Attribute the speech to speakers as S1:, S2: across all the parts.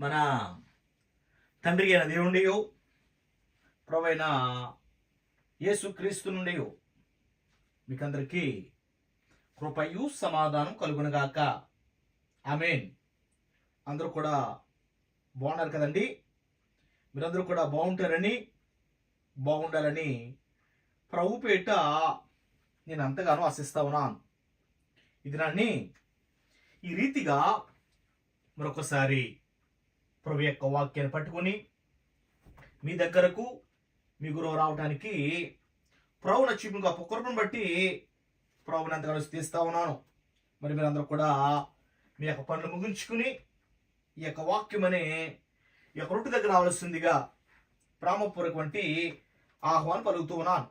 S1: మన తండ్రి అయిన దేవుండి ప్రవైన యేసు క్రీస్తు నుండి మీకందరికీ కృపయు సమాధానం కలుగునగాక ఆమెన్. అందరూ కూడా బాగున్నారు కదండి? మీరందరూ కూడా బాగుంటారని బాగుండాలని ప్రభు పేట నేను అంతగానో ఆశిస్తా ఉన్నాను. ఇది నాన్ని ఈ రీతిగా మరొకసారి ప్రభు యొక్క వాక్యాన్ని పట్టుకొని మీ దగ్గరకు మీ గురువు రావడానికి ప్రభు నచ్చిన గొప్ప కృపను బట్టి ప్రభుని ఎంతగానో తీస్తా ఉన్నాను. మరి మీరందరూ కూడా మీ యొక్క పనులు ముగించుకుని ఈ యొక్క వాక్యం అనే ఈ యొక్క రొట్టు దగ్గర రావాల్సిందిగా ప్రామపూర్వకవంటి ఆహ్వానం పలుకుతూ ఉన్నాను.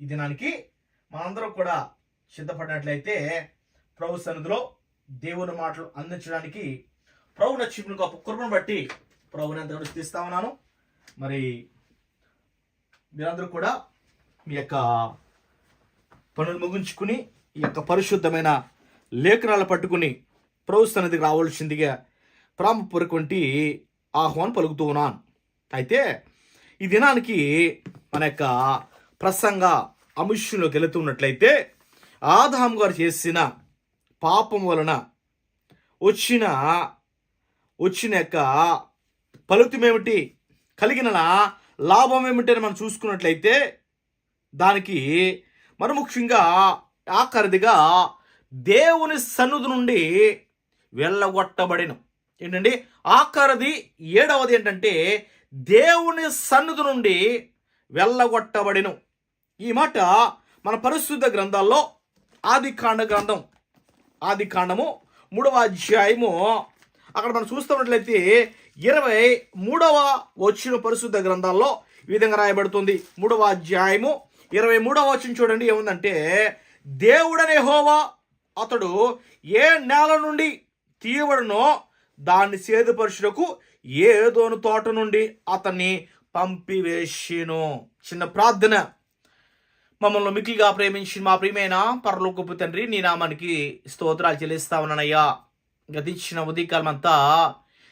S1: ఈ దినానికి మనందరం కూడా సిద్ధపడినట్లయితే ప్రభు సన్నిధిలో దేవుని మాటలు అందించడానికి ప్రభు నచ్చిన గొప్ప కృపను బట్టి ప్రభుని ఎంతగానో తీస్తా ఉన్నాను. మరి మీరందరూ కూడా మీ యొక్క పనులు ముగించుకుని ఈ యొక్క పరిశుద్ధమైన లేఖనాలు పట్టుకుని ప్రభు సన్నిధికి రావాల్సిందిగా ప్రామపూర్వకంటి ఆహ్వానం పలుకుతూ ఉన్నాను. అయితే ఈ దినానికి మన యొక్క ప్రసంగ అంశంలోకి వెళుతున్నట్లయితే ఆదాం గారు చేసిన పాపం వలన వచ్చిన వచ్చిన యొక్క ఫలితం ఏమిటి? కలిగిన లాభం ఏమిటి అని మనం చూసుకున్నట్లయితే దానికి మరి ముఖ్యంగా ఆఖరిదిగా దేవుని సన్నిధి నుండి వెళ్ళగొట్టబడిన. ఏంటండి? ఆఖరిది ఏడవది ఏంటంటే దేవుని సన్నిధి నుండి వెళ్ళగొట్టబడిన. ఈ మాట మన పరిశుద్ధ గ్రంథాల్లో ఆది కాండ గ్రంథం ఆది కాండము మూడవ అధ్యాయము అక్కడ మనం చూస్తున్నట్లయితే ఇరవై మూడవ వచ్చిన పరిశుద్ధ గ్రంథాల్లో ఈ విధంగా రాయబడుతుంది. మూడవ అధ్యాయము ఇరవై మూడవ వచ్చిన చూడండి ఏముందంటే దేవుడనే హోవా అతడు ఏ నేల నుండి తీయబడునో దాన్ని సేదుపరుచుటకు ఏదోను తోట నుండి అతన్ని పంపివేసిను చిన్న ప్రార్థన. మమ్మల్ని మిక్కిగా ప్రేమించి మా ప్రియమైన పరలోకపు తండ్రి నీ నామానికి స్తోత్రాలు చెల్లిస్తా ఉన్నానయ్యా. గతించిన ఉదయకాలం అంతా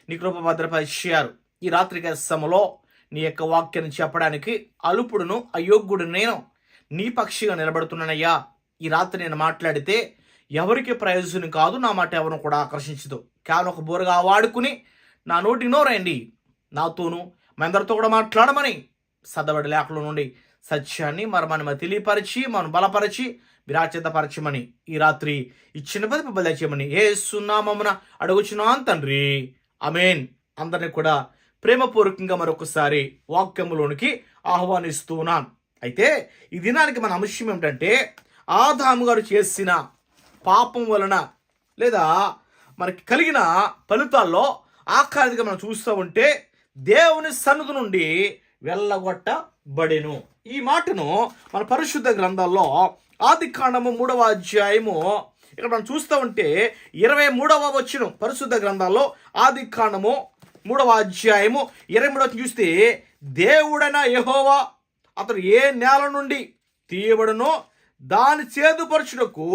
S1: నీ కృప భద్రపరిచారు ఈ రాత్రి సమలో నీ యొక్క వాక్యాన్ని చెప్పడానికి అలుపుడును అయోగ్యుడు నేను నీ పక్షిగా నిలబడుతున్నానయ్యా. ఈ రాత్రి నేను మాట్లాడితే ఎవరికి ప్రయోజనం కాదు నా మాట ఎవరిని కూడా ఆకర్షించదు. కేవలం ఒక బోరగా వాడుకుని నా నోటి నోరండి నాతోనూ మందరితో కూడా మాట్లాడమని సదబడి లేఖల నుండి సత్యాన్ని మరి మనం తెలియపరిచి మనం బలపరిచి విరాచితపరచమని ఈ రాత్రి ఇచ్చిన పది బలచేయమని ఏ సున్నామమున అడుగుచున్నాను తండ్రి. అమేన్ అందరిని కూడా ప్రేమపూర్వకంగా మరొకసారి వాక్యములోనికి ఆహ్వానిస్తున్నాను. అయితే ఈ దినానికి మన అంశం ఏమిటంటే ఆదాము గారు చేసిన పాపం వలన లేదా మనకి కలిగిన ఫలితాల్లో ఆఖరిగా మనం చూస్తూ ఉంటే దేవుని సన్నిధి నుండి వెళ్ళగొట్టబడెను. ఈ మాటను మన పరిశుద్ధ గ్రంథాల్లో ఆది కాండము మూడవ అధ్యాయము. ఇక్కడ మనం చూస్తూ ఉంటే ఇరవై మూడవ వచ్చిన పరిశుద్ధ గ్రంథాల్లో ఆది కాండము మూడవ అధ్యాయము ఇరవై మూడవ చూస్తే దేవుడైన యహోవా అతడు ఏ నేల నుండి తీయబడునో దాని చేదుపరచుటకు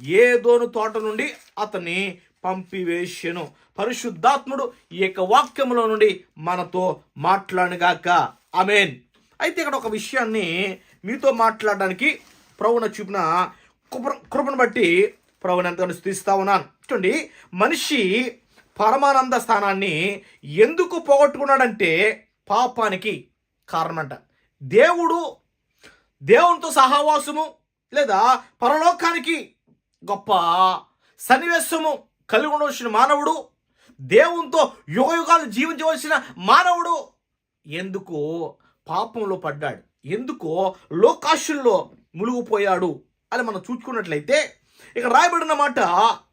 S1: ఏదోను తోట నుండి అతన్ని పంపివేశను. పరిశుద్ధాత్ముడు ఈ యొక్క వాక్యములో నుండి మనతో మాట్లాడుగాక అమేన్ అయితే ఇక్కడ ఒక విషయాన్ని మీతో మాట్లాడడానికి ప్రభువున చూపిన కృప కృపను బట్టి ప్రభుని ఎంతగానో స్థిస్తా ఉన్నాను. చూడండి మనిషి పరమానంద స్థానాన్ని ఎందుకు పోగొట్టుకున్నాడంటే పాపానికి కారణమంట. దేవుడు దేవునితో సహవాసము లేదా పరలోకానికి గొప్ప సన్నివేశము కలిగి ఉండవలసిన మానవుడు దేవునితో యుగయుగాలు జీవించవలసిన మానవుడు ఎందుకు పాపంలో పడ్డాడు? ఎందుకో లోకాశుల్లో మునిగిపోయాడు అని మనం చూసుకున్నట్లయితే ఇక రాయబడిన మాట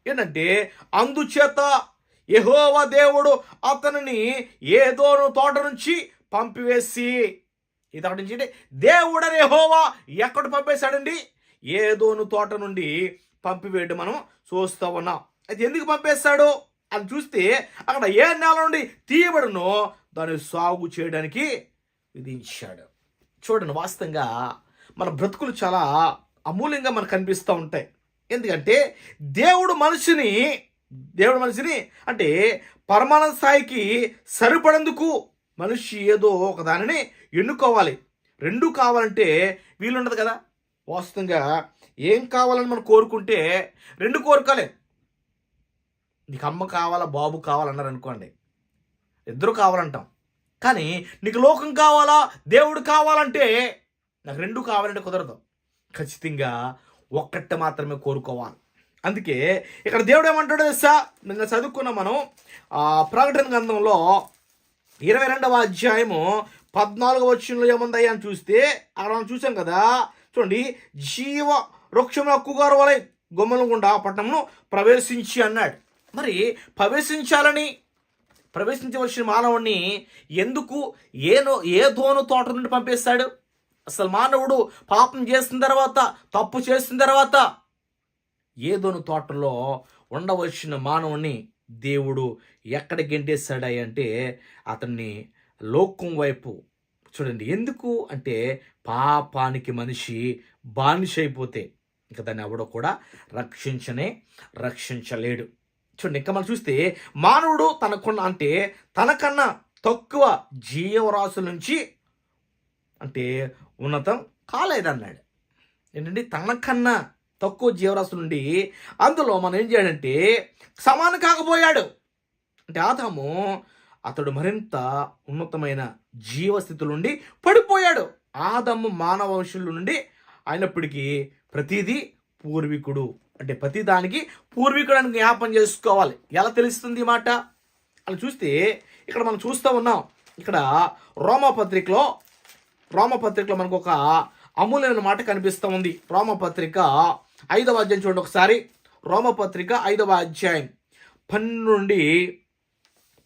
S1: ఏంటంటే అందుచేత యహోవ దేవుడు అతనిని ఏదోను తోట నుంచి పంపివేసి ఇది అక్కడి నుంచి అంటే దేవుడని యహోవా ఎక్కడ పంపేశాడండి? ఏదోను తోట నుండి పంపివేయడం మనం చూస్తూ ఉన్నాం. అయితే ఎందుకు పంపేస్తాడు అని చూస్తే అక్కడ ఏ నేల నుండి తీయబడునో దాన్ని సాగు చేయడానికి విధించాడు. చూడండి వాస్తవంగా మన బ్రతుకులు చాలా అమూల్యంగా మనకు కనిపిస్తూ ఉంటాయి. ఎందుకంటే దేవుడు మనిషిని దేవుడు మనిషిని అంటే పరమాణ స్థాయికి సరిపడేందుకు మనిషి ఏదో ఒక దానిని ఎన్నుకోవాలి. రెండు కావాలంటే వీలుండదు కదా. వాస్తవంగా ఏం కావాలని మనం కోరుకుంటే రెండు కోరుకోలే. నీకు అమ్మ కావాలా బాబు కావాలన్నారు అనుకోండి. ఇద్దరు కావాలంటాం. కానీ నీకు లోకం కావాలా? దేవుడు కావాలంటే నాకు రెండు కావాలంటే కుదరదు. ఖచ్చితంగా ఒక్కటి మాత్రమే కోరుకోవాలి. అందుకే ఇక్కడ దేవుడు ఏమంటాడో తెలుసా? నిన్న చదువుకున్నాం మనం ప్రకటన గ్రంథంలో ఇరవై రెండవ అధ్యాయము పద్నాలుగు వచ్చినలో ఏముంది అని చూస్తే అక్కడ మనం చూసాం కదా చూడండి జీవ వృక్షంలో కుగారు వలె గుమ్మల గుండా పట్టణంను ప్రవేశించి అన్నాడు. మరి ప్రవేశించాలని ప్రవేశించవలసిన మానవుణ్ణి ఎందుకు ఏనో ఏ దోను తోట నుండి పంపేస్తాడు? అసలు మానవుడు పాపం చేసిన తర్వాత తప్పు చేసిన తర్వాత ఏదోను తోటలో ఉండవలసిన మానవుణ్ణి దేవుడు ఎక్కడ గెంటేశాడాయి అంటే అతన్ని లోకం వైపు చూడండి. ఎందుకు అంటే పాపానికి మనిషి బానిస అయిపోతే ఇంకా దాన్ని ఎవడో కూడా రక్షించనే రక్షించలేడు. చూడండి ఇంకా మనం చూస్తే మానవుడు తనకున్న అంటే తనకన్నా తక్కువ జీవరాశుల నుంచి అంటే ఉన్నతం కాలేదన్నాడు. ఏంటంటే తనకన్నా తక్కువ జీవరాశుల నుండి అందులో మనం ఏం చేయాలంటే సమానం కాకపోయాడు. అంటే ఆదాము అతడు మరింత ఉన్నతమైన జీవస్థితుల నుండి పడిపోయాడు. ఆదమ్ మానవ వంశుల నుండి అయినప్పటికీ ప్రతిదీ పూర్వీకుడు అంటే ప్రతి దానికి పూర్వీకులను జ్ఞాపం చేసుకోవాలి. ఎలా తెలుస్తుంది మాట? అని చూస్తే ఇక్కడ మనం చూస్తూ ఉన్నాం. ఇక్కడ రోమపత్రికలో రోమపత్రికలో మనకు ఒక అమూల్యమైన మాట కనిపిస్తూ ఉంది. రోమపత్రిక ఐదవ అధ్యాయం చూడండి ఒకసారి. రోమపత్రిక ఐదవ అధ్యాయం పన్నెండు నుండి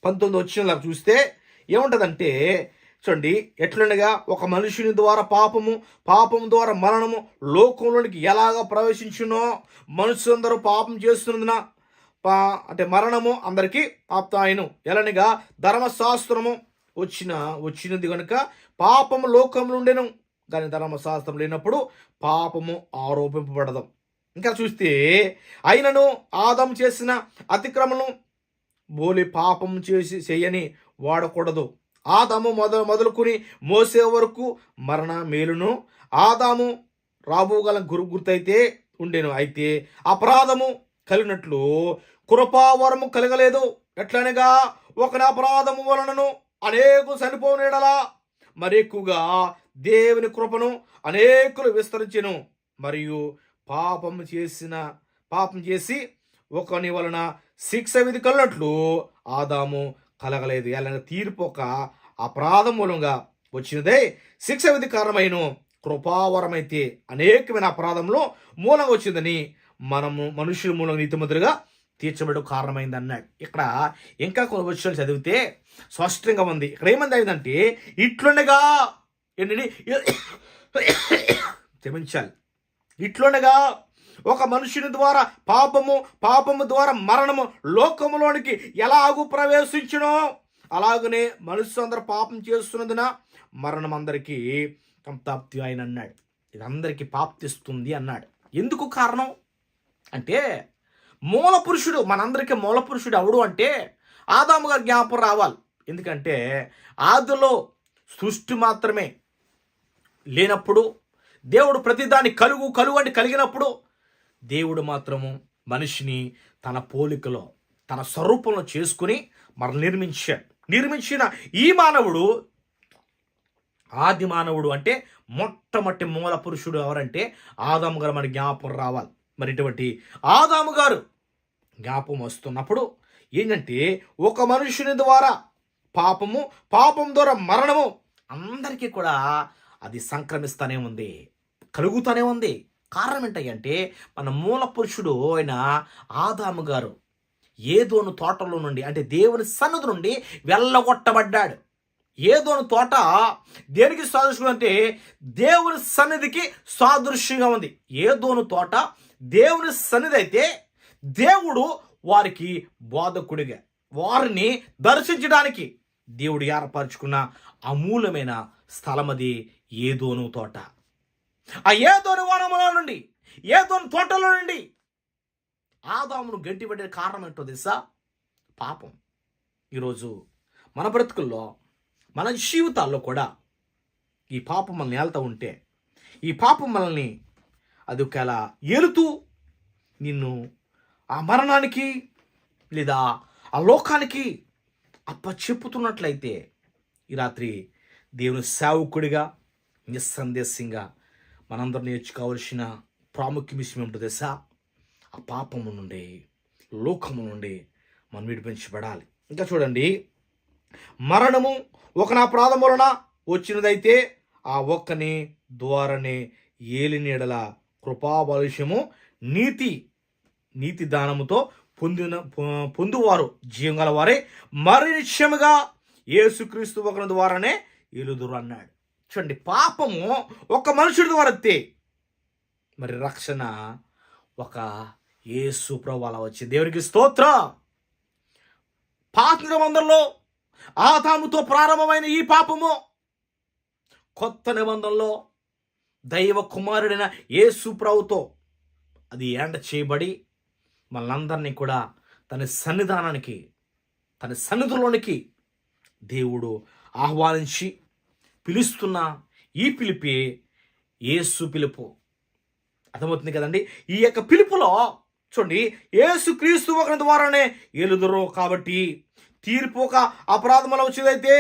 S1: పంతొమ్మిది వచ్చిన చూస్తే ఏముంటదంటే చూడండి ఎట్లుండగా ఒక మనుషుని ద్వారా పాపము పాపం ద్వారా మరణము లోకంలోనికి ఎలాగ ప్రవేశించునో మనుషులందరూ పాపం చేస్తున్నందున పా అంటే మరణము అందరికీ ఆప్తాయను. ఎలనిగా ధర్మశాస్త్రము వచ్చిన వచ్చినది కనుక పాపము లోకంలో ఉండేను. కానీ ధర్మశాస్త్రం లేనప్పుడు పాపము ఆరోపింపబడదు. ఇంకా చూస్తే అయినను ఆదం చేసిన అతిక్రమను బోలి పాపం చేసి చేయని వాడకూడదు. ఆదాము మొదలు మొదలుకుని మోసే వరకు మరణ మేలును ఆదాము రాబోగల గురు గుర్తయితే ఉండేను. అయితే అపరాధము కలిగినట్లు కృపావరము కలగలేదు. ఎట్లనగా ఒకని అపరాధము వలనను అనేకు చనిపోనేడలా మరి ఎక్కువగా దేవుని కృపను అనేకులు విస్తరించెను. మరియు పాపం చేసిన పాపం చేసి ఒకని వలన శిక్ష విధి కలిగినట్లు ఆదాము కలగలేదు. ఎలా తీర్పు ఒక అపరాధం మూలంగా వచ్చినదే శిక్ష విధి కారణమైన కృపావరమైతే అనేకమైన అపరాధంలో మూలంగా వచ్చిందని మనము మనుషుల మూలంగా నీతిమంతులుగా తీర్చబడు కారణమైంది అన్నాడు ఇక్కడ ఇంకా కొన్ని విషయాలు చదివితే స్పష్టంగా ఉంది. ఇక్కడ ఏమంది అయిందంటే ఇట్లుండగా ఏంటండి క్షమించాలి. ఇట్లుండగా ఒక మనుషుని ద్వారా పాపము పాపము ద్వారా మరణము లోకములోనికి ఎలాగూ ప్రవేశించునో? అలాగనే మనుషులు అందరూ పాపం చేస్తున్నందున మరణం అందరికీ సంతాప్తి ఆయన అన్నాడు. ఇది అందరికీ పాప్తిస్తుంది అన్నాడు. ఎందుకు కారణం? అంటే మూల పురుషుడు మనందరికీ మూల పురుషుడు ఎవడు అంటే ఆదాము గారి జ్ఞాపకం రావాలి. ఎందుకంటే ఆదిలో సృష్టి మాత్రమే లేనప్పుడు దేవుడు ప్రతిదాన్ని కలుగు కలుగు అని కలిగినప్పుడు దేవుడు మాత్రము మనిషిని తన పోలికలో తన స్వరూపంలో చేసుకుని మరి నిర్మించాడు నిర్మించిన ఈ మానవుడు ఆది మానవుడు అంటే మొట్టమొదటి మూల పురుషుడు ఎవరంటే ఆదాము గారు మన జ్ఞాపకం రావాలి. మరి ఇటువంటి ఆదాము గారు జ్ఞాపకం వస్తున్నప్పుడు ఏంటంటే ఒక మనుషుని ద్వారా పాపము పాపం ద్వారా మరణము అందరికీ కూడా అది సంక్రమిస్తూనే ఉంది కలుగుతూనే ఉంది. కారణం ఏంటంటే మన మూల పురుషుడు అయిన ఆదాము గారు ఏదోను తోటలో నుండి అంటే దేవుని సన్నిధి నుండి వెళ్ళగొట్టబడ్డాడు. ఏదోను తోట దేనికి సాదృశ్యం అంటే దేవుని సన్నిధికి సాదృశ్యంగా ఉంది. ఏదోను తోట దేవుని సన్నిధి అయితే దేవుడు వారికి బోధకుడిగా వారిని దర్శించడానికి దేవుడు ఏర్పరచుకున్న అమూలమైన స్థలం అది ఏదోను తోట. ఆ ఏదోను వనములో నుండి ఏదోని తోటలో నుండి. ఆదామును గంటిపడే కారణం ఏంటో తెలుసా? పాపం. ఈరోజు మన బ్రతుకుల్లో మన జీవితాల్లో కూడా ఈ పాపం మనల్ని ఏళ్తూ ఉంటే ఈ పాపం మనల్ని అది ఒకవేళ ఏలుతూ నిన్ను ఆ మరణానికి లేదా ఆ లోకానికి అప్ప చెప్పుతున్నట్లయితే ఈ రాత్రి దేవుని సేవకుడిగా నిస్సందేశంగా మనందరం నేర్చుకోవాల్సిన ప్రాముఖ్యం విషయం ఏమిటో తెలుసా? ఆ పాపము నుండి లోకము నుండి మనం విడిపించబడాలి. ఇంకా చూడండి మరణము ఒక నా ప్రాధం వలన వచ్చినదైతే ఆ ఒక్కని ద్వారానే ఏలినీడల కృపాబలుష్యము నీతి నీతి దానముతో పొందిన పొందువారు జీవం గలవారే. వారే యేసుక్రీస్తు ఒకరి ద్వారానే ఏలుదురు అన్నాడు. చూడండి పాపము ఒక మనుషుడి ద్వారా వస్తే మరి రక్షణ ఒక యేసు ప్రభు వచ్చి దేవునికి స్తోత్ర. పాత నిబంధనలో ఆదాముతో ప్రారంభమైన ఈ పాపము కొత్త నిబంధనలో దైవ కుమారుడైన యేసు ప్రభుతో అది ఏండ చేయబడి మనందరినీ కూడా తన సన్నిధానానికి తన సన్నిధిలోనికి దేవుడు ఆహ్వానించి పిలుస్తున్న ఈ పిలిపే ఏసు పిలుపు. అర్థమవుతుంది కదండి? ఈ యొక్క పిలుపులో చూడండి ఏసు క్రీస్తు ఒకరి ద్వారానే ఎలుదురు కాబట్టి తీర్పు ఒక అపరాధముల వచ్చేదైతే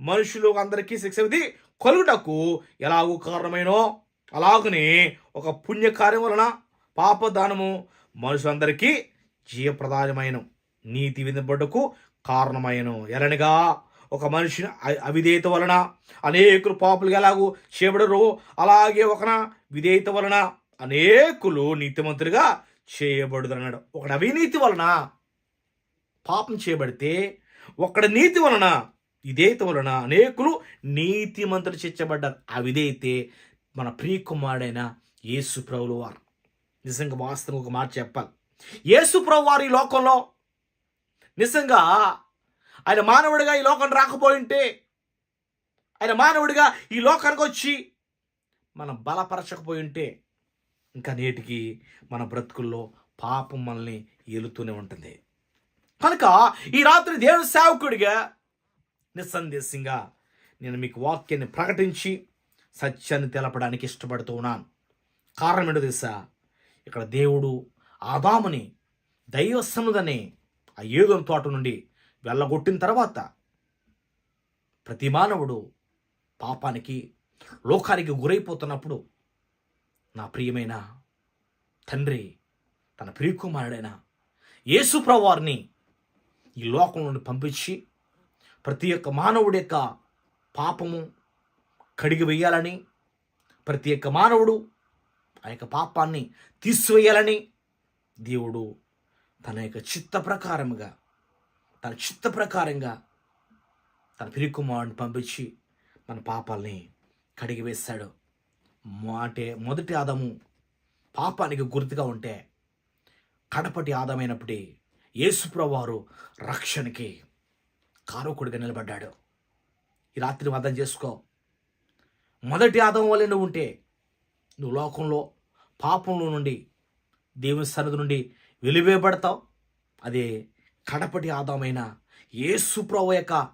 S1: మనుషులు అందరికీ శిక్ష విధి కలుగుటకు ఎలాగూ కారణమైనో అలాగనే ఒక పుణ్యకార్యం వలన పాపదానము మనుషులందరికీ జీవప్రదానమైన నీతి వినబడ్డకు కారణమైన ఎలనగా ఒక మనిషిని అవిధేయత వలన అనేకులు పాపులుగా ఎలాగూ చేయబడరు అలాగే ఒకన విధేయత వలన అనేకులు నీతిమంతులుగా చేయబడదు అన్నాడు ఒకడు అవినీతి వలన పాపం చేయబడితే ఒకడి నీతి వలన విధేయత వలన అనేకులు నీతిమంతులు చేర్చబడ్డారు. ఆ మన ప్రియకుమారుడైన యేసు ప్రభులు వారు. నిజంగా వాస్తవం ఒక మాట చెప్పాలి. యేసు ప్రభు వారు ఈ లోకంలో నిజంగా ఆయన మానవుడిగా ఈ లోకం రాకపోయింటే ఆయన మానవుడిగా ఈ లోకానికి వచ్చి మనం బలపరచకపోయి ఉంటే ఇంకా నేటికి మన బ్రతుకుల్లో పాపం మనల్ని ఏలుతూనే ఉంటుంది. కనుక ఈ రాత్రి దేవుని సేవకుడిగా నిస్సందేశంగా నేను మీకు వాక్యాన్ని ప్రకటించి సత్యాన్ని తెలపడానికి ఇష్టపడుతూ ఉన్నాను. కారణం ఏంటో తెలుసా? ఇక్కడ దేవుడు ఆదాముని దైవ సముదని ఆ ఏదో తోట నుండి వెళ్ళగొట్టిన తర్వాత ప్రతి మానవుడు పాపానికి లోకానికి గురైపోతున్నప్పుడు నా ప్రియమైన తండ్రి తన ప్రియకుమారుడైన యేసు ఈ లోకం నుండి పంపించి ప్రతి ఒక్క మానవుడి యొక్క పాపము కడిగి వేయాలని ప్రతి ఒక్క మానవుడు ఆ యొక్క పాపాన్ని తీసివేయాలని దేవుడు తన యొక్క చిత్త ప్రకారముగా తన చిత్త ప్రకారంగా తన పిరికుమారుని పంపించి మన పాపాల్ని కడిగి వేశాడు. అంటే మొదటి ఆదము పాపానికి గుర్తుగా ఉంటే కడపటి ఆదమైనప్పుడే యేసుప్రవారు రక్షణకి కారకుడిగా నిలబడ్డాడు. ఈ రాత్రి అర్థం చేసుకో. మొదటి ఆదం వల్ల నువ్వు ఉంటే నువ్వు లోకంలో పాపంలో నుండి దేవుని సన్నిధి నుండి వెలివేయబడతావు. అదే కడపటి ఆదామైన ఏసుప్రవ యొక్క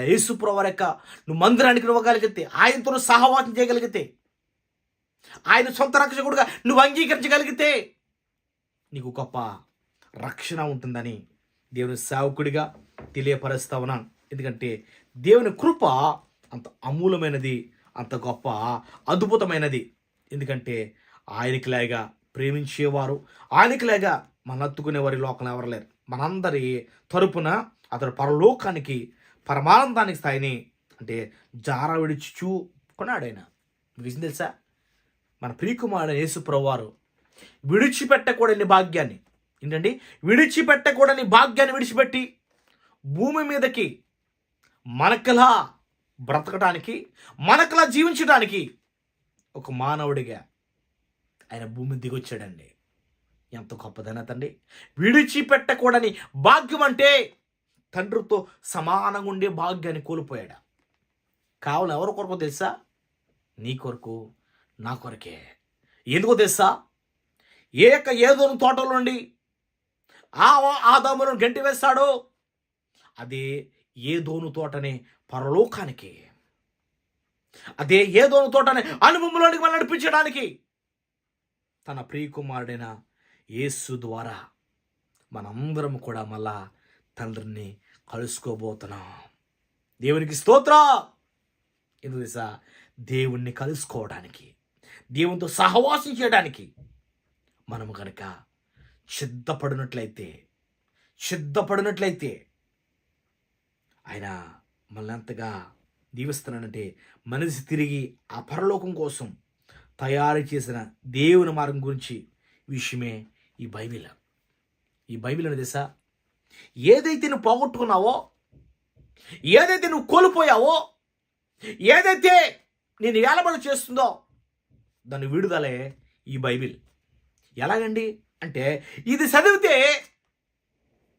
S1: ఏసుప్రవ యొక్క నువ్వు మందిరానికి ఇవ్వగలిగితే ఆయనతో సహవాసం చేయగలిగితే ఆయన సొంత రక్షకుడుగా నువ్వు అంగీకరించగలిగితే నీకు గొప్ప రక్షణ ఉంటుందని దేవుని సేవకుడిగా తెలియపరుస్తా ఉన్నాను. ఎందుకంటే దేవుని కృప అంత అమూలమైనది అంత గొప్ప అద్భుతమైనది. ఎందుకంటే ఆయనకి లేగా ప్రేమించేవారు ఆయనకి లేగా మన హత్తుకునేవారి లోకం ఎవరు లేరు. మనందరి తరపున అతడు పరలోకానికి పరమానందానికి స్థాయిని అంటే జార విడిచు కొన్నాడు ఆయన. మీకు తెలుసా? మన ప్రియకుమారుడు యేసు వారు విడిచిపెట్టకూడని భాగ్యాన్ని ఏంటండి? విడిచిపెట్టకూడని భాగ్యాన్ని విడిచిపెట్టి భూమి మీదకి మనకలా బ్రతకడానికి మనకలా జీవించడానికి ఒక మానవుడిగా ఆయన భూమి దిగొచ్చాడండి. ఎంత గొప్పదైనా తండ్రి. విడిచిపెట్టకూడని భాగ్యం అంటే తండ్రితో సమానంగా ఉండే భాగ్యాన్ని కోల్పోయాడు. కావాలి ఎవరి కొరకు తెలుసా? నీ కొరకు నా కొరకే. ఎందుకో తెలుసా? ఏక ఏదోను తోటలో నుండి ఆ ఆదాములను గంటి వేస్తాడో అదే ఏదోను తోటనే పరలోకానికి. అదే ఏదోను తోటనే అనుభవంలోనికి మనం నడిపించడానికి తన ప్రియకుమారుడైన యేసు ద్వారా మనందరం కూడా మళ్ళా తండ్రిని కలుసుకోబోతున్నాం. దేవునికి స్తోత్ర! ఎందుకు తెలుసా దేవుణ్ణి కలుసుకోవడానికి దేవునితో సహవాసం చేయడానికి మనము కనుక సిద్ధపడినట్లయితే సిద్ధపడినట్లయితే ఆయన మళ్ళీ అంతగా దీవిస్తున్నానంటే మనిషి తిరిగి అపరలోకం కోసం తయారు చేసిన దేవుని మార్గం గురించి విషయమే ఈ బైబిల్. ఈ బైబిల్ అనేది తెలుసా ఏదైతే నువ్వు పోగొట్టుకున్నావో ఏదైతే నువ్వు కోల్పోయావో ఏదైతే నేను వేలబడి చేస్తుందో దాని విడుదలే ఈ బైబిల్. ఎలాగండి? అంటే ఇది చదివితే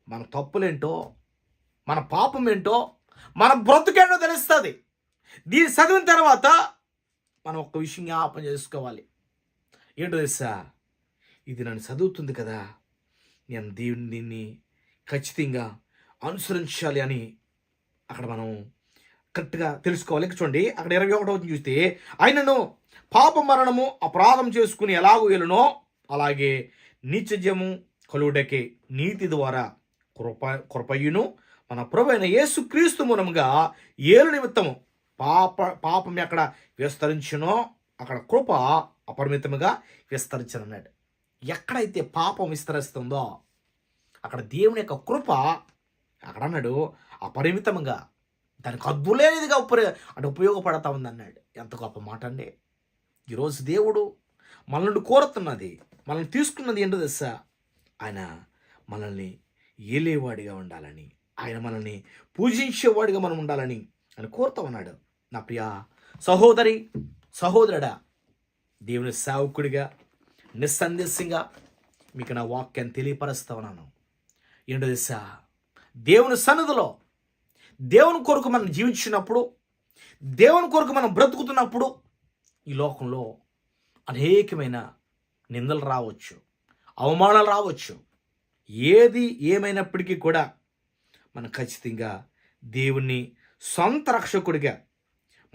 S1: మన తప్పులేంటో మన పాపం ఏంటో మన బ్రతుకేంటో తెలుస్తుంది. దీన్ని చదివిన తర్వాత మనం ఒక్క విషయం జ్ఞాపం చేసుకోవాలి. ఏంటో తెలుసా? ఇది నన్ను చదువుతుంది కదా. నేను దేవుని దీన్ని ఖచ్చితంగా అనుసరించాలి అని అక్కడ మనం కరెక్ట్గా తెలుసుకోవాలి. చూడండి అక్కడ ఇరవై ఒకటో చూస్తే ఆయనను పాప మరణము అపరాధం చేసుకుని ఎలాగో వెళ్ళునో అలాగే నిత్యజము కలువుడకే నీతి ద్వారా కృప కృపయును మన ప్రభు యేసుక్రీస్తు మూలముగా ఏలు నిమిత్తము పాప పాపం ఎక్కడ విస్తరించునో అక్కడ కృప అపరిమితముగా విస్తరించనన్నాడు. ఎక్కడైతే పాపం విస్తరిస్తుందో అక్కడ దేవుని యొక్క కృప అక్కడ అన్నాడు అపరిమితంగా. దానికి అద్దులేనిదిగా ఉపరి అంటే ఉపయోగపడతా ఉంది అన్నాడు ఎంత గొప్ప మాట అండి. ఈరోజు దేవుడు మనల్ని కోరుతున్నది మనల్ని తీసుకున్నది ఏంటో తెలుసా? ఆయన మనల్ని ఏలేవాడిగా ఉండాలని ఆయన మనల్ని పూజించేవాడిగా మనం ఉండాలని అని కోరుతా ఉన్నాడు. నా ప్రియ సహోదరి సహోదరుడా దేవుని సేవకుడిగా నిస్సందేశంగా మీకు నా వాక్యాన్ని తెలియపరుస్తా ఉన్నాను. ఏంటో తెలుసా? దేవుని సన్నిధిలో దేవుని కొరకు మనం జీవించినప్పుడు దేవుని కొరకు మనం బ్రతుకుతున్నప్పుడు ఈ లోకంలో అనేకమైన నిందలు రావచ్చు అవమానాలు రావచ్చు. ఏది ఏమైనప్పటికీ కూడా మనం ఖచ్చితంగా దేవుణ్ణి సొంత రక్షకుడిగా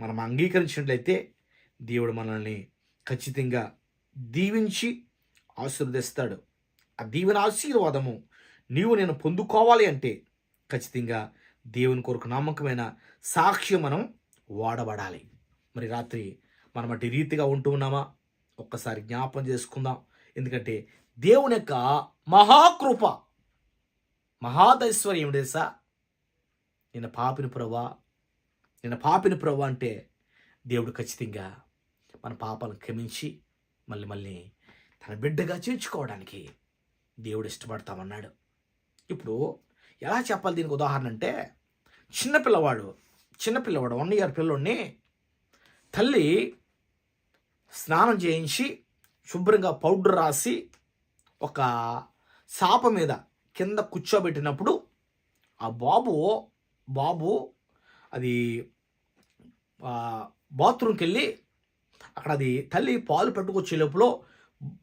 S1: మనం అంగీకరించినట్లయితే దేవుడు మనల్ని ఖచ్చితంగా దీవించి ఆశీర్వదిస్తాడు. ఆ దీవెన ఆశీర్వాదము నీవు నేను పొందుకోవాలి అంటే ఖచ్చితంగా దేవుని కొరకు నమ్మకమైన సాక్ష్యం మనం వాడబడాలి. మరి రాత్రి మనం అటు రీతిగా ఉంటూ ఉన్నామా? ఒక్కసారి జ్ఞాపం చేసుకుందాం. ఎందుకంటే దేవుని యొక్క మహాకృప మహాదైశ్వర్యం తెలుసా? నిన్న పాపిని ప్రభా నిన్న పాపిన ప్రభా అంటే దేవుడు ఖచ్చితంగా మన పాపాలను క్షమించి మళ్ళీ మళ్ళీ తన బిడ్డగా చేర్చుకోవడానికి దేవుడు ఇష్టపడతామన్నాడు. ఇప్పుడు ఎలా చెప్పాలి దీనికి ఉదాహరణ అంటే చిన్నపిల్లవాడు చిన్నపిల్లవాడు వన్ ఇయర్ పిల్లోడిని తల్లి స్నానం చేయించి శుభ్రంగా పౌడర్ రాసి ఒక సాప మీద కింద కూర్చోబెట్టినప్పుడు ఆ బాబు బాబు అది బాత్రూమ్కి వెళ్ళి అక్కడ అది తల్లి పాలు పెట్టుకొచ్చే లోపల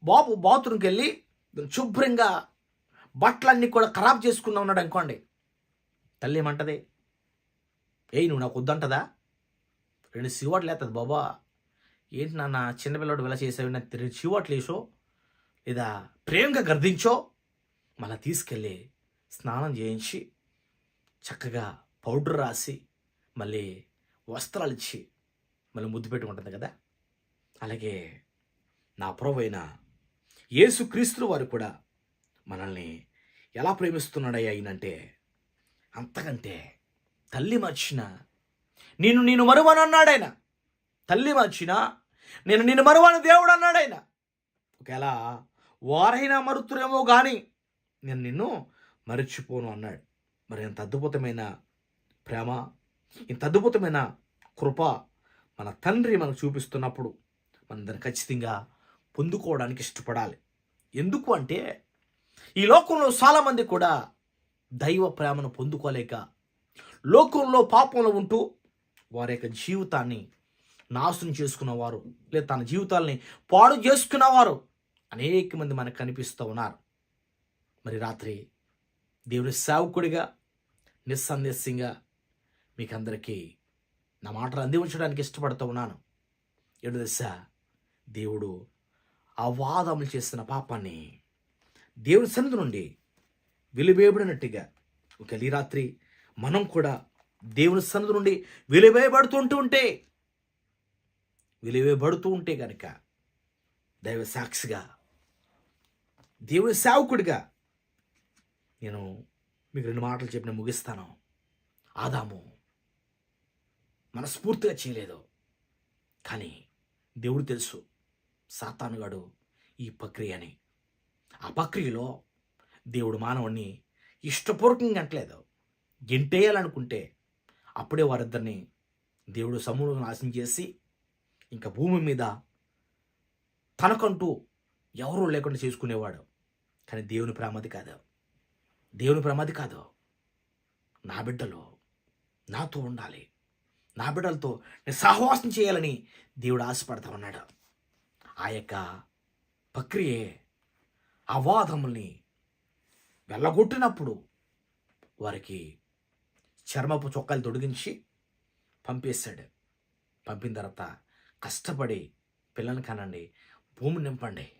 S1: బాబు బాత్రూమ్కి వెళ్ళి శుభ్రంగా బట్టలన్నీ కూడా ఖరాబ్ చేసుకున్నా ఉన్నాడు అనుకోండి. తల్లి ఏమంటది? ఏయ్ నువ్వు నాకు వద్దంటదా? రెండు సివాట్లు వేస్తుంది బాబా. ఏంటి నాన్న చిన్నపిల్లడు ఇలా చేసావు నాకు రెండు సివాట్లు వేసో లేదా ప్రేమగా గర్దించో మళ్ళీ తీసుకెళ్ళి స్నానం చేయించి చక్కగా పౌడర్ రాసి మళ్ళీ వస్త్రాలు ఇచ్చి మళ్ళీ ముద్దు పెట్టుకుంటుంది కదా? అలాగే నా ప్రభు అయిన యేసుక్రీస్తుల వారు కూడా మనల్ని ఎలా ప్రేమిస్తున్నాడయ్యా ఆయనంటే అంతకంటే తల్లి మర్చిన నేను నేను మరువను అన్నాడాయన తల్లి మర్చిన నేను నిన్ను మరువని దేవుడు అన్నాడాయన ఒకవేళ వారైనా మరుతురేమో కానీ నేను నిన్ను మరచిపోను అన్నాడు. మరి ఇంత అద్భుతమైన ప్రేమ ఇంత అద్భుతమైన కృప మన తండ్రి మనకు చూపిస్తున్నప్పుడు మనం ఖచ్చితంగా పొందుకోవడానికి ఇష్టపడాలి. ఎందుకు అంటే ఈ లోకంలో చాలామంది కూడా దైవ ప్రేమను పొందుకోలేక లోకంలో పాపంలో ఉంటూ వారి యొక్క జీవితాన్ని నాశనం చేసుకున్నవారు లేదా తన జీవితాల్ని పాడు చేసుకున్నవారు అనేక మంది మనకు కనిపిస్తూ ఉన్నారు. మరి రాత్రి దేవుని సేవకుడిగా నిస్సందేశంగా మీకు అందరికీ నా మాటలు అందించడానికి ఇష్టపడుతూ ఉన్నాను. ఏడు దశ దేవుడు అవాదములు చేసిన పాపాన్ని దేవుని సన్నిధి నుండి వెలివేయబడినట్టుగా ఒక రాత్రి మనం కూడా దేవుని సన్నిధి నుండి వెలివేయబడుతుంటూ ఉంటే విలువేయబడుతూ ఉంటే కనుక దైవ సాక్షిగా దేవుని సేవకుడిగా నేను మీకు రెండు మాటలు చెప్పిన ముగిస్తాను. ఆదాము మనస్ఫూర్తిగా చేయలేదు. కానీ దేవుడు తెలుసు. సాతానుగాడు ఈ ప్రక్రియని. ఆ ప్రక్రియలో దేవుడు మానవుణ్ణి ఇష్టపూర్వకంగా అంటలేదు. గెంటేయాలనుకుంటే అప్పుడే వారిద్దరిని దేవుడు సమూహం నాశనం చేసి ఇంకా భూమి మీద తనకంటూ ఎవరూ లేకుండా చేసుకునేవాడు. కానీ దేవుని ప్రమాది కాదు. దేవుని ప్రమాది కాదు. నా బిడ్డలు నాతో ఉండాలి. నా బిడ్డలతో నేను సహవాసం చేయాలని దేవుడు ఆశపడతా ఉన్నాడు. ఆ యొక్క ప్రక్రియే అవాదముల్ని వెళ్ళగొట్టినప్పుడు వారికి చర్మపు చొక్కాలు తొడిగించి పంపేశాడు. పంపిన తర్వాత కష్టపడి పిల్లల్ని కనండి భూమి నింపండి.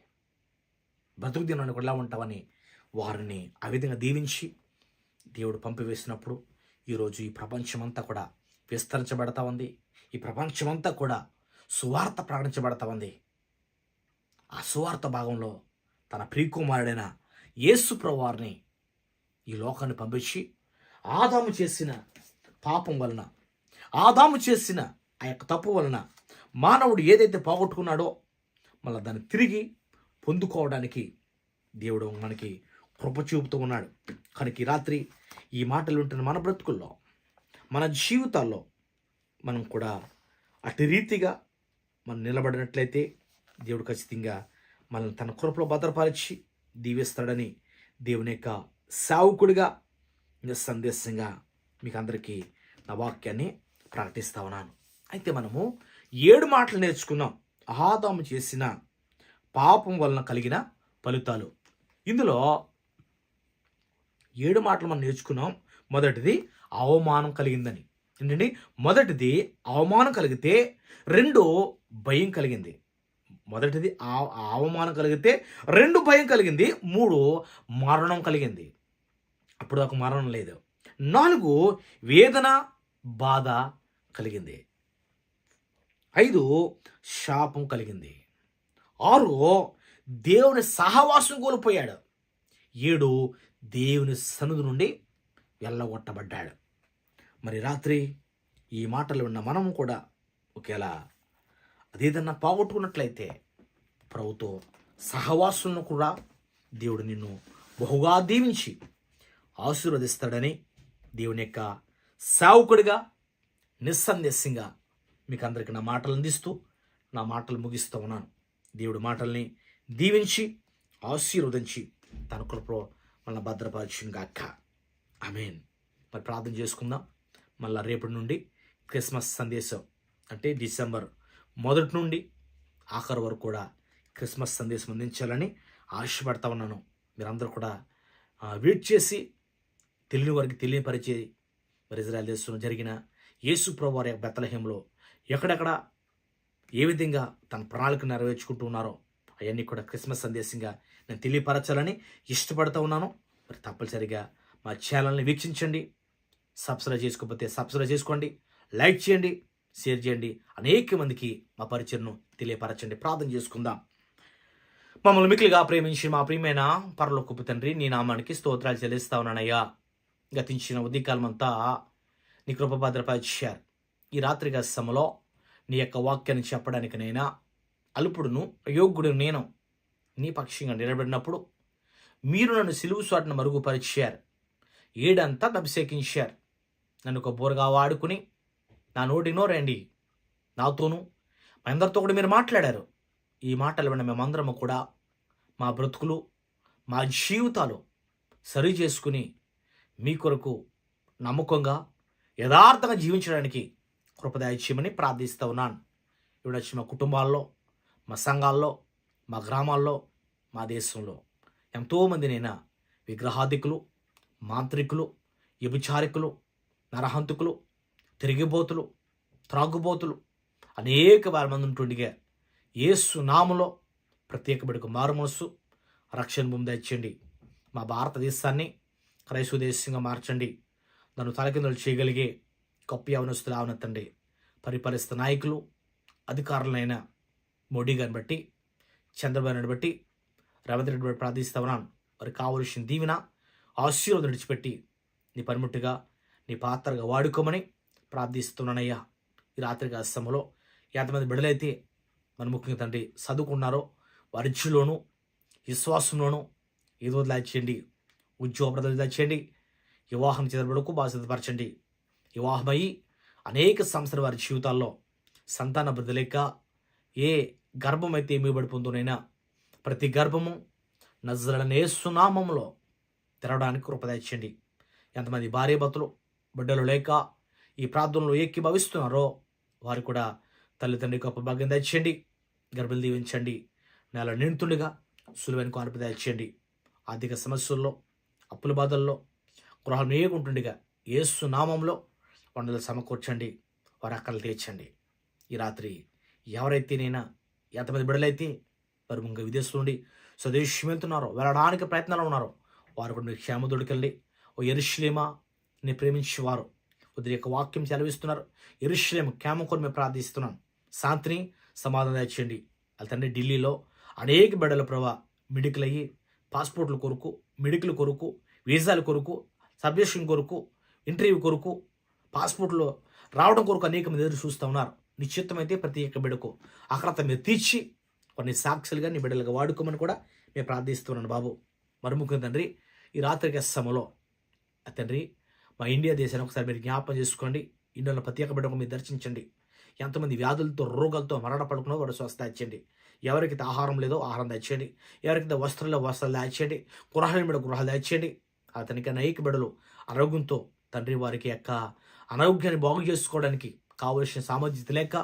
S1: బతుకు దినాన్ని కూడా ఉంటామని వారిని ఆ విధంగా దీవించి దేవుడు పంపివేసినప్పుడు ఈరోజు ఈ ప్రపంచమంతా కూడా విస్తరించబడతా ఉంది. ఈ ప్రపంచమంతా కూడా సువార్త ప్రకటించబడతా ఉంది. ఆ సువార్త భాగంలో తన ప్రియకుమారుడైన యేసు ప్రవారిని ఈ లోకాన్ని పంపించి ఆదాము చేసిన పాపం వలన ఆదాము చేసిన ఆ యొక్క తప్పు వలన మానవుడు ఏదైతే పోగొట్టుకున్నాడో మళ్ళీ దాన్ని తిరిగి పొందుకోవడానికి దేవుడు మనకి కృప చూపుతూ ఉన్నాడు. కనుక ఈ రాత్రి ఈ మాటలు ఉంటున్న మన బ్రతుకుల్లో మన జీవితాల్లో మనం కూడా అటు రీతిగా మనం నిలబడినట్లయితే దేవుడు ఖచ్చితంగా మనల్ని తన కృపలో భద్రపరిచి దీవిస్తాడని దేవుని యొక్క సావుకుడిగా నిస్సందేశంగా మీకు అందరికీ నా వాక్యాన్ని ప్రకటిస్తా ఉన్నాను. అయితే మనము ఏడు మాటలు నేర్చుకున్నాం. ఆదాము చేసిన పాపం వలన కలిగిన ఫలితాలు. ఇందులో ఏడు మాటలు మనం నేర్చుకున్నాం. మొదటిది అవమానం కలిగిందని. ఏంటండి? మొదటిది అవమానం కలిగితే రెండు భయం కలిగింది. మొదటిది ఆ- అవమానం కలిగితే రెండు భయం కలిగింది మూడు మరణం కలిగింది. అప్పుడు ఒక మరణం లేదు. నాలుగు వేదన బాధ కలిగింది. ఐదు శాపం కలిగింది. ఆరు దేవుని సహవాసం కోల్పోయాడు. ఏడు దేవుని సన్నిధి నుండి వెళ్ళగొట్టబడ్డాడు. మరి రాత్రి ఈ మాటలు విన్న మనము కూడా ఒకేలా అదేదన్నా పోగొట్టుకున్నట్లయితే ప్రభుతో సహవాసులను కూడా దేవుడు నిన్ను బహుగా దీవించి ఆశీర్వదిస్తాడని దేవుని యొక్క సేవకుడిగా నిస్సందేశంగా మీకు అందరికీ నా మాటలు అందిస్తూ నా మాటలు ముగిస్తూ ఉన్నాను. దేవుడి మాటల్ని దీవించి ఆశీర్వదించి తన కృపలో మన భద్రపరిచిన గాక ఆమెన్. మరి ప్రార్థన చేసుకుందాం. మళ్ళీ రేపటి నుండి క్రిస్మస్ సందేశం అంటే డిసెంబర్ మొదటి నుండి ఆఖరి వరకు కూడా క్రిస్మస్ సందేశం అందించాలని ఆశపడతా ఉన్నాను. మీరందరూ కూడా వెయిట్ చేసి తెలియని వారికి తెలియపరిచే మరి ఇజ్రాయల్ దేశంలో జరిగిన యేసు ప్రభువారి యొక్క బెత్తలహేంలో ఎక్కడెక్కడ ఏ విధంగా తన ప్రణాళిక నెరవేర్చుకుంటూ ఉన్నారో అవన్నీ కూడా క్రిస్మస్ సందేశంగా నేను తెలియపరచాలని ఇష్టపడుతూ ఉన్నాను. మరి తప్పనిసరిగా మా ఛానల్ని వీక్షించండి. సబ్స్క్రైబ్ చేసుకోకపోతే సబ్స్క్రైబ్ చేసుకోండి. లైక్ చేయండి. షేర్ చేయండి. అనేక మందికి మా పరిచయను తెలియపరచండి. ప్రార్థన చేసుకుందాం. మమ్మల్ని మిక్కిలిగా ప్రేమించి మా ప్రియమైన పరలోకపు తండ్రి నీ నామానికి స్తోత్రాలు చెల్లిస్తా ఉన్నానయ్యా. గతించిన ఉదయకాలం అంతా నీ కృపభద్రపరిచారు ఈ రాత్రి సమలో నీ యొక్క వాక్యాన్ని చెప్పడానికి నైనా అల్పుడును అయోగ్యుడు నేను నీ పక్షంగా నిలబడినప్పుడు మీరు నన్ను సిలువు సాటును మరుగుపరిచారు. ఏడంతా అభిషేకించారు. నన్ను ఒక బోరగా వాడుకుని నా నోటి నోరండి నాతోనూ. మా అందరితో కూడా మీరు మాట్లాడారు. ఈ మాటలు విన్న మేమందరము కూడా మా బ్రతుకులు మా జీవితాలు సరి చేసుకుని మీ కొరకు నమ్మకంగా యథార్థంగా జీవించడానికి కృపదాయిచ్యమని ప్రార్థిస్తూ ఉన్నాను. ఇప్పుడు వచ్చి మా కుటుంబాల్లో మా సంఘాల్లో మా గ్రామాల్లో మా దేశంలో ఎంతోమందినైనా విగ్రహాధికులు మాంత్రికులు వ్యభిచారికులు నరహంతుకులు తిరిగిబోతులు త్రాగుబోతులు అనేక వారి మంది ఉంటుండగా యేసు నామలో ప్రత్యేక బిడకు మారు మనస్సు రక్షణ భూమి తెచ్చండి మా భారతదేశాన్ని క్రైస్తవ దేశంగా మార్చండి. నన్ను తలకిందులు చేయగలిగే గొప్ప యవనస్తులు ఆవనెత్తండి. పరిపాలిస్తున్న నాయకులు అధికారులైన మోడీ గారిని బట్టి చంద్రబాబు నాయుడు బట్టి రేవంత్ రెడ్డి బట్టి ప్రార్థిస్తా ఉన్నాను. వారికి కావలసిన దీవెన ఆశీర్వాదం విడిచిపెట్టి నీ పనిముట్టుగా నీ పాత్రగా వాడుకోమని ప్రార్థిస్తున్నానయ్యా. ఈ రాత్రి సమయంలో ఎంతమంది బిడ్డలైతే మన ముఖ్యంగా తండ్రి చదువుకున్నారో వారి విశ్వాసంలోనూ విశ్వాసంలోను ఏదో దాచేయండి. ఉద్యోగ ప్రజలు దాచేయండి. వివాహం చేతబడుకు బాధ్యతపరచండి. వివాహమయ్యి అనేక సంవత్సరాల వారి జీవితాల్లో సంతాన బ్రదలేక లేక ఏ గర్భం అయితే ఏమిబడిపోతుందోనైనా ప్రతి గర్భము నజ్రలనే సునామంలో తెరవడానికి కృపదచ్చండి ఎంతమంది భార్య భర్తలు బిడ్డలు లేక ఈ ప్రార్థనలో ఏకీభవిస్తున్నారో వారు కూడా తల్లిదండ్రి గొప్ప భాగ్యం దయచేయండి. గర్భలు దీవించండి. నెల నిండుతుండగా సులువైన కానుప దయచేయండి. ఆర్థిక సమస్యల్లో అప్పుల బాధల్లో గృహం నేయకుంటుండగా ఏసు నామంలో వండలు సమకూర్చండి. వారి అక్కలు తీర్చండి. ఈ రాత్రి ఎవరైతేనైనా ఎంతమంది బిడ్డలైతే వారు ఇంకా విదేశం నుండి స్వదేశం వెళ్తున్నారో వెళ్ళడానికి ప్రయత్నాలు ఉన్నారో వారు కూడా మీరు క్షేమ దొడికెళ్ళి ఓ ఎరుశ్లేమా ని ప్రేమించేవారు కొద్ది యొక్క వాక్యం సెలవిస్తున్నారు. ఎరుశ్లేమ క్యామ కొరకు మేము ప్రార్థిస్తున్నాం. శాంతిని సమాధానం తెచ్చండి వాళ్ళ తండ్రి ఢిల్లీలో అనేక బిడ్డల ప్రభా మెడికల్ అయ్యి పాస్పోర్ట్ల కొరకు మెడికల్ కొరకు వీసాల కొరకు సబ్జెక్షన్ కొరకు ఇంటర్వ్యూ కొరకు పాస్పోర్ట్లో రావడం కొరకు అనేక మంది ఎదురు చూస్తూ ఉన్నారు. నిశ్చితమైతే ప్రతి ఒక్క బిడ్డకు అక్రత మీరు తీర్చి కొన్ని సాక్షులుగా నీ బిడ్డలుగా వాడుకోమని కూడా మేము ప్రార్థిస్తున్నాను బాబు. మరుముఖం తండ్రి ఈ రాత్రికి సమలో తండ్రి మా ఇండియా దేశాన్ని ఒకసారి మీరు జ్ఞాపకం చేసుకోండి. ఇండియాలో ప్రత్యేక ఒక్క బిడ్డకు మీరు దర్శించండి. ఎంతమంది వ్యాధులతో రోగాలతో మరణ పడుకున్నా వాడు స్వస్థ ఇచ్చండి ఎవరికైతే ఆహారం లేదో ఆహారం తెచ్చేయండి ఎవరికైతే వస్త్రాలు వస్త్రాలు దాచేయండి. గృహాల మీద గృహాలు దాచేయండి. అతనికి అనేక బిడలు ఆరోగ్యంతో తండ్రి వారికి యొక్క అనారోగ్యాన్ని బాగు చేసుకోవడానికి కావలసిన సామర్థ్యత లేక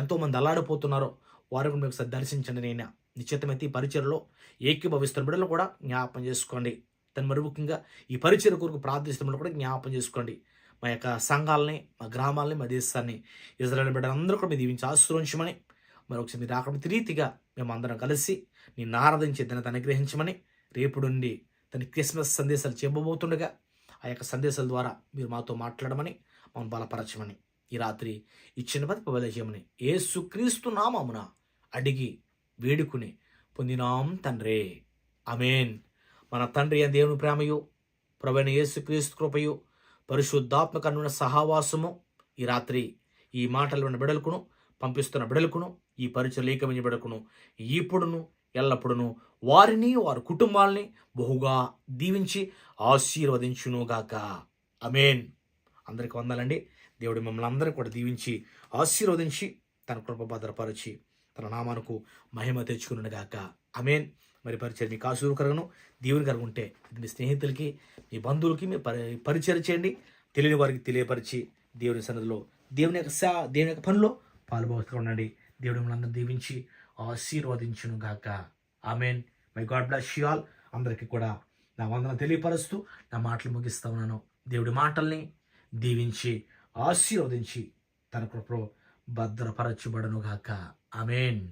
S1: ఎంతోమంది అల్లాడిపోతున్నారో వారికి మీకు ఒకసారి దర్శించండి నేను నిశ్చితమైతే ఈ పరిచయలో ఏకీభవిస్తున్న బిడ్డలు కూడా జ్ఞాపం చేసుకోండి. తను మరి ముఖ్యంగా ఈ పరిచయ కొరకు ప్రార్థిస్తున్న కూడా జ్ఞాపం చేసుకోండి. మా యొక్క సంఘాలని మా గ్రామాలని మా దేశాన్ని ఇజ్రాయల్ బిడ్డలందరూ కూడా మీరు దీవించి ఆశ్రయించమని మరి ఒకసారి మీరు రాకపోతే రీతిగా మేము అందరం కలిసి నిన్ను ఆరాధించి దాన్ని అనుగ్రహించమని రేపు నుండి తన క్రిస్మస్ సందేశాలు చెప్పబోతుండగా ఆ యొక్క సందేశాల ద్వారా మీరు మాతో మాట్లాడమని మమ్మల్ని బలపరచమని ఈ రాత్రి ఇచ్చిన చిన్న పది చేయమని ఏసుక్రీస్తు నామమున అడిగి వేడుకుని పొందినాం తండ్రే. అమేన్ మన తండ్రి అని దేవుని ప్రేమయు ప్రవీణ యేసుక్రీస్తు కృపయు పరిశుద్ధాత్మక అనున్న సహవాసము ఈ రాత్రి ఈ మాటలు ఉన్న బిడలకును పంపిస్తున్న బిడలకును ఈ పరిచయ లేఖమైన బిడకును ఇప్పుడును ఎల్లప్పుడును వారిని వారి కుటుంబాలని బహుగా దీవించి ఆశీర్వదించునుగాక అమేన్ అందరికి వందాలండి. దేవుడు మిమ్మల్ని అందరూ కూడా దీవించి ఆశీర్వదించి తన కృప భద్రపరిచి తన నామానికి మహిమ తెచ్చుకునుగాక. అమేన్ మరి పరిచయం మీకు ఆశీర్వకరను దేవుని కరగ ఉంటే ఇది మీ స్నేహితులకి మీ బంధువులకి మీ పరి పరిచయం చేయండి. తెలియని వారికి తెలియపరిచి దేవుని సన్నిధిలో దేవుని యొక్క సా దేవుని యొక్క పనిలో పాల్గొస్తూ ఉండండి. దేవుడు మిమ్మల్ని అందరూ దీవించి ఆశీర్వదించును గాక. Amen. My God bless you all అందరికీ కూడా నా వందన తెలియపరుస్తూ నా మాటలు ముగిస్తా ఉన్నాను. దేవుడి మాటల్ని దీవించి ఆశీర్వదించి తన కృపలో భద్రపరచబడను గాక. ఆమెన్.